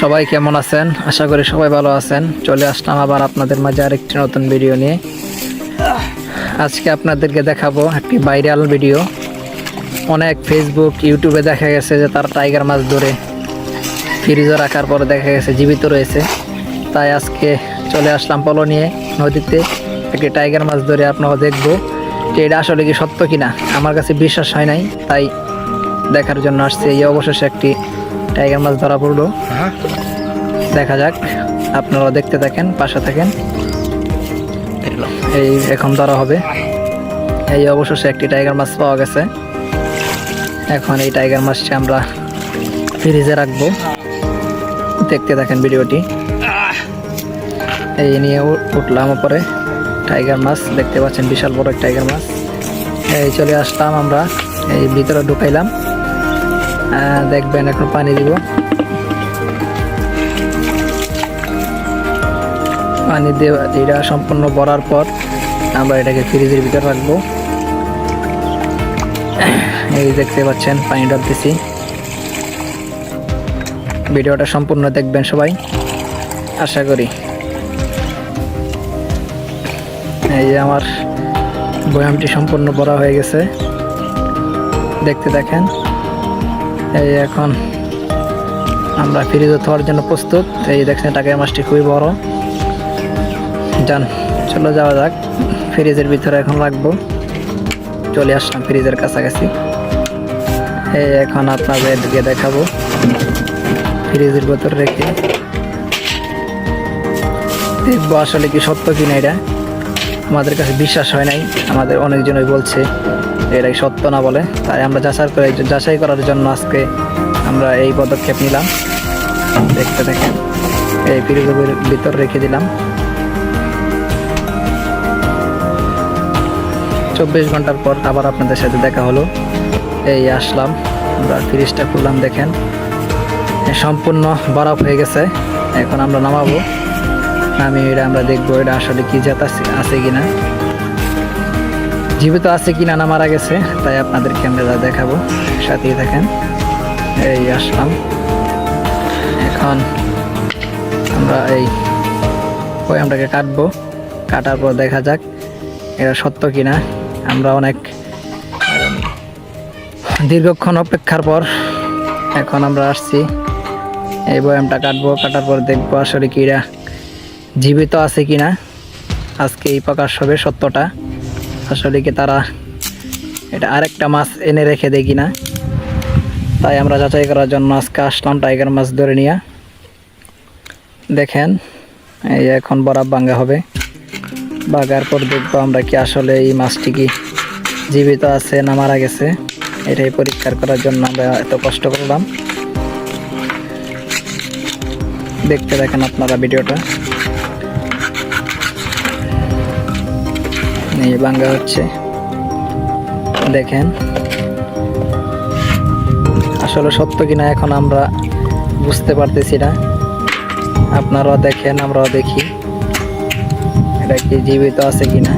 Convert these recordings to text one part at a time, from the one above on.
সবাই কেমন আছেন? আশা করি সবাই ভালো আছেন। চলে আসলাম আবার আপনাদের মাঝে আরেকটি নতুন ভিডিও নিয়ে। আজকে আপনাদেরকে দেখাবো একটি ভাইরাল ভিডিও অনেক ফেসবুক ইউটিউবে দেখা গেছে যে তার টাইগার মাছ ধরে ফ্রিজে রাখার পরে দেখা গেছে জীবিত রয়েছে। তাই আজকে চলে আসলাম পলো নিয়ে নদীতে। একটি টাইগার মাছ ধরে আপনারা দেখব যে এটা আসলে কি সত্য কিনা। আমার কাছে বিশ্বাস হয় নাই, তাই দেখার জন্য আসছে। এই অবশেষে একটি টাইগার মাছ ধরা পড়ল। দেখা যাক আপনারা দেখতে থাকেন পাশে থাকেন। এই এখন ধরা হবে। এই অবশেষে একটি টাইগার মাছ পাওয়া গেছে। এখন এই টাইগার মাছটি আমরা ফ্রিজে রাখব। দেখতে থাকেন ভিডিওটি। এই নিয়ে উঠলাম উপরে টাইগার মাছ দেখতে পাচ্ছেন বিশাল বড় টাইগার মাছ। এই চলে আসলাম আমরা। এই ভিতরে ঢুকাইলাম। দেখবেন, এখন পানি দিব। পানি দিয়ে এটা সম্পূর্ণ ভরার পর আমরা এটাকে ফ্রিজের ভিতরে রাখব। এই দেখতে পাচ্ছেন, পানি ডালতেছি ভিডিওটা সম্পূর্ণ দেখবেন সবাই। আশা করি। এই যে আমার বয়ামটি সম্পূর্ণ ভরা হয়ে গেছে। দেখতে দেখেন। এই এখন আমরা ফ্রিজে থাকার জন্য প্রস্তুত। এই দেখছেন, টাকা মাছটি খুবই বড়। যান, চলো যাওয়া যাক। ফ্রিজের ভিতরে এখন রাখব। চলে আসলাম ফ্রিজের কাছাকাছি। এই এখন আপনাদেরকে দেখাবো। ফ্রিজের ভিতরে রেখে। দেখব আসলে কি সত্য কিনা এটা। আমাদের কাছে বিশ্বাস হয় নাই। আমাদের অনেকজনই বলছে এটাই সত্য না বলে। তাই আমরা যাচাই করে যাচাই করার জন্য আজকে আমরা এই পদক্ষেপ নিলাম। দেখতে দেখেন, এই ফ্রিজের ভিতর রেখে দিলাম। চব্বিশ ঘণ্টার পর আবার আপনাদের সাথে দেখা হলো। এই আসলাম, আমরা ফ্রিজটা খুললাম, দেখেন। সম্পূর্ণ বরফ হয়ে গেছে। এখন আমরা নামাবো। নামিয়ে এটা আমরা দেখব, এটা আসলে কি জাত আছে আছে কিনা। জীবিত আছে কি না মারা গেছে, তাই আপনাদেরকে আমরা দেখাবো, সাথেই থাকেন। এই আসলাম। এখন আমরা এই পয়ামটাকে কাটবো। কাটার পর দেখা যাক এটা সত্য কিনা। আমরা অনেক দীর্ঘক্ষণ অপেক্ষার পর এখন আমরা আসছি। এই বয়ামটা কাটবো, কাটার পর দেখব আসলে কি এরা জীবিত আছে কিনা। আজকে এই প্রকাশ হবে সত্যটা। আসলে কি তারা এটা আরেকটা মাছ এনে রেখে দেয় কিনা। তাই আমরা যাচাই করার জন্য আজকে আসলাম টাইগার মাছ ধরে নিয়ে। দেখেন, এই এখন বরাব ভাঙ্গা হবে। বাগার পর দেখব আমরা কি আসলে এই মাছটি কি জীবিত আছে না মারা গেছে। এটাই পরীক্ষা করার জন্য আমরা এত কষ্ট করলাম। দেখতে দেখেন আপনারা ভিডিওটা। এই বাঙ্গা হচ্ছে। দেখেন। আসলে সত্য কিনা এখন আমরা বুঝতে পারতেছি না। আপনারাও দেখেন, আমরাও দেখি। এটা কি জীবিত আছে কিনা?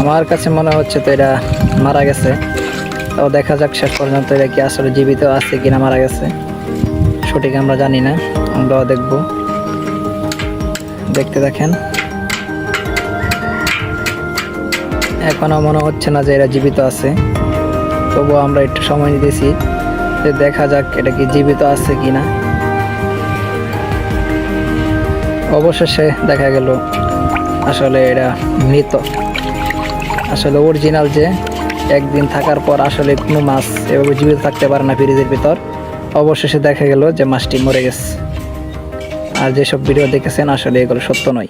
আমার কাছে মনে হচ্ছে তো এটা মারা গেছে। তো দেখা যাক শেষ পর্যন্ত এটা কি আসলে জীবিত আছে কিনা মারা গেছে। সঠিক আমরা জানি না, আমরাও দেখব। দেখতে দেখেন। এখনও মনে হচ্ছে না যে এরা জীবিত আছে। তবুও আমরা একটু সময় নিতেছি যে দেখা যাক এটা কি জীবিত আছে কিনা। অবশেষে দেখা গেল আসলে এটা মৃত। আসলে অরিজিনাল যে, একদিন থাকার পর আসলে কোনো মাছ এভাবে জীবিত থাকতে পারে না ফ্রিজের ভিতর। অবশেষে দেখা গেল যে মাছটি মরে গেছে। আর যেসব ভিডিও দেখেছেন আসলে এগুলো সত্য নয়।